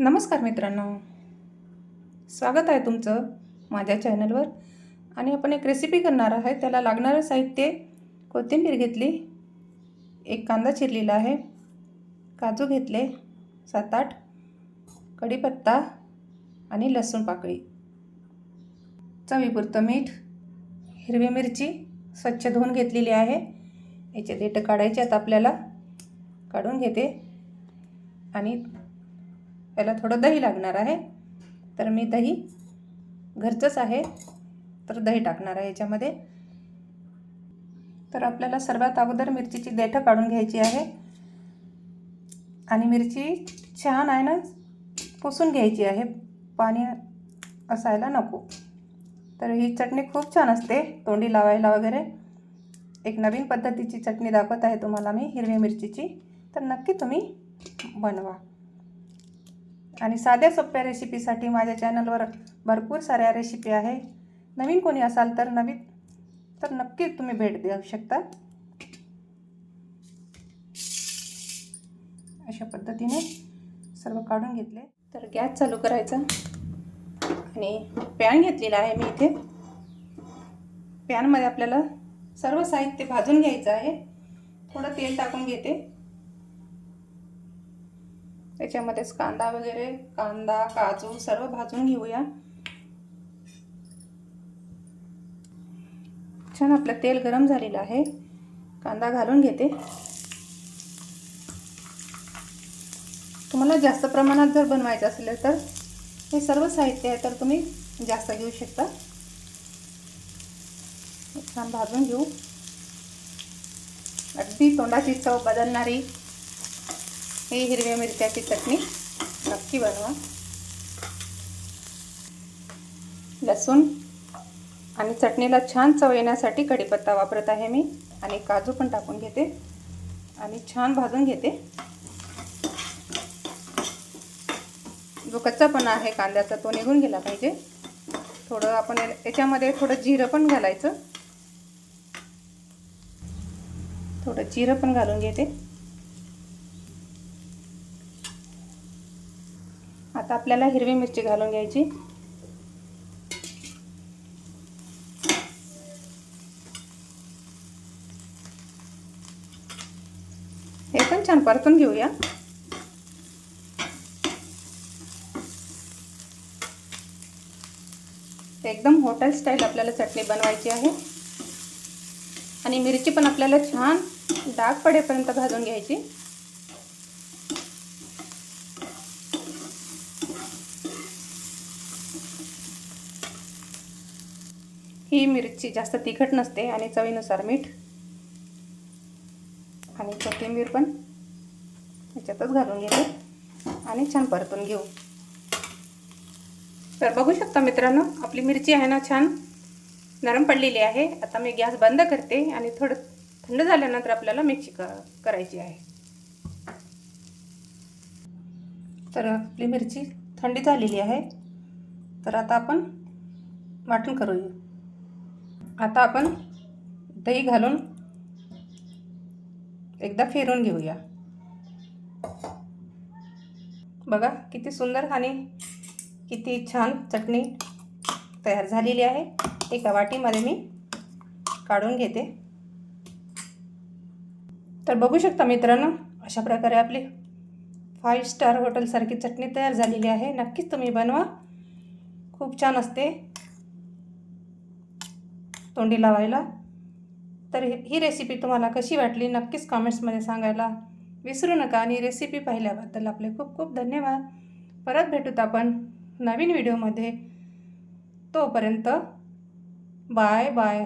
नमस्कार मित्रांनो. स्वागत आहे तुमचं माझ्या चॅनलवर. आणि आपण एक रेसिपी करणार आहे. त्याला लागणारं साहित्य कोथिंबीर घेतली. एक कांदा चिरलेला आहे. काजू घेतले. सात आठ. कढीपत्ता आणि लसूण पाकळी. चवीपुरतं मीठ हिरवी मिरची स्वच्छ धुवून घेतलेली आहे. याचे देठ काढायचे आहेत आपल्याला. काढून घेते. आणि त्याला थोडं दही लागणार आहे. तर मी दही घरचंच आहे. तर दही टाकणार आहे याच्यामध्ये. तर आपल्याला सर्वात अगोदर मिरचीची देठं काढून घ्यायची आहे. आणि मिरची छान आहे ना पुसून घ्यायची आहे. पाणी असायला नको. तर ही चटणी खूप छान असते तोंडी लावायला वगैरे. एक नवीन पद्धतीची चटणी दाखवत आहे तुम्हाला मी हिरवी मिरचीची. तर नक्की तुम्ही बनवा. आणि साध्या सोप्या रेसिपीसाठी माझ्या चॅनलवर भरपूर साऱ्या रेसिपी आहे. नवीन कोणी असाल तर नवीन तर नक्की तुम्ही भेट देऊ शकता. अशा पद्धतीने सर्व काढून घेतले. तर गॅस चालू करायचा. आणि पॅन घेतलेला आहे मी इथे. पॅनमध्ये आपल्याला सर्व साहित्य भाजून घ्यायचं आहे. थोडं तेल टाकून घेते. त्याच्यामध्येच कांदा वगैरे कांदा काजू सर्व भाजून घेऊया. छान आपलं तेल गरम झालेलं आहे. कांदा घालून घेते. तुम्हाला जास्त प्रमाणात जर बनवायचं असेल तर हे सर्व साहित्य आहे तर तुम्ही जास्त घेऊ शकता. छान भाजून घेऊ. अगदी तोंडाची चव बदलणारी ही हिरव्या मिरच्याची चटणी. नक्की बनवा. लसूण आणि चटणीला छान चव येण्यासाठी कढीपत्ता वापरत आहे मी. आणि काजू पण टाकून घेते. आणि छान भाजून घेते. जो कच्चापणा आहे कांद्याचा तो निघून गेला पाहिजे. थोडं आपण याच्यामध्ये थोडं जिरं पण घालायचं. थोडं जिरं पण घालून घेते. आता आपल्याला हिरवी मिरची घालून घ्यायची. हे पण छान परतून घेऊया. एकदम हॉटेल स्टाईल आपल्याला चटणी बनवायची आहे. आणि मिरची पण आपल्याला छान डाग पडेपर्यंत भाजून घ्यायची. ही मिरची जास्त तिखट नसते आणि चवीनुसार मीठ. आणि कोथिंबीर पण ह्याच्यातच घालून घेते. आणि छान परतून घेऊ. तर बघू शकता मित्रांनो आपली मिरची आहे ना छान नरम पडलेली आहे. आता मी गॅस बंद करते आणि थोडं थंड झाल्यानंतर आपल्याला मिक्सी क करायची आहे. तर आपली मिरची थंडी झालेली आहे. तर आता आपण वाटण करूया. आता आपण दही घालून एकदा फिरून घेऊया. बघा किती सुंदर आणि किती छान चटणी तयार झालेली आहे. एका वाटीमध्ये मी काढून घेते. तर बघू शकता मित्रांनो अशा प्रकारे आपली फाईव्ह स्टार हॉटेलसारखी चटणी तयार झालेली आहे. नक्कीच तुम्ही बनवा. खूप छान असते. तोंडी लावायला. तर ही रेसिपी तुम्हाला कशी वाटली? नक्कीच कमेंट्समध्ये सांगायला विसरू नका. आणि रेसिपी पाहिल्याबद्दल आपले खूप खूप धन्यवाद. परत भेटूत आपण नवीन व्हिडिओमध्ये तोपर्यंत बाय बाय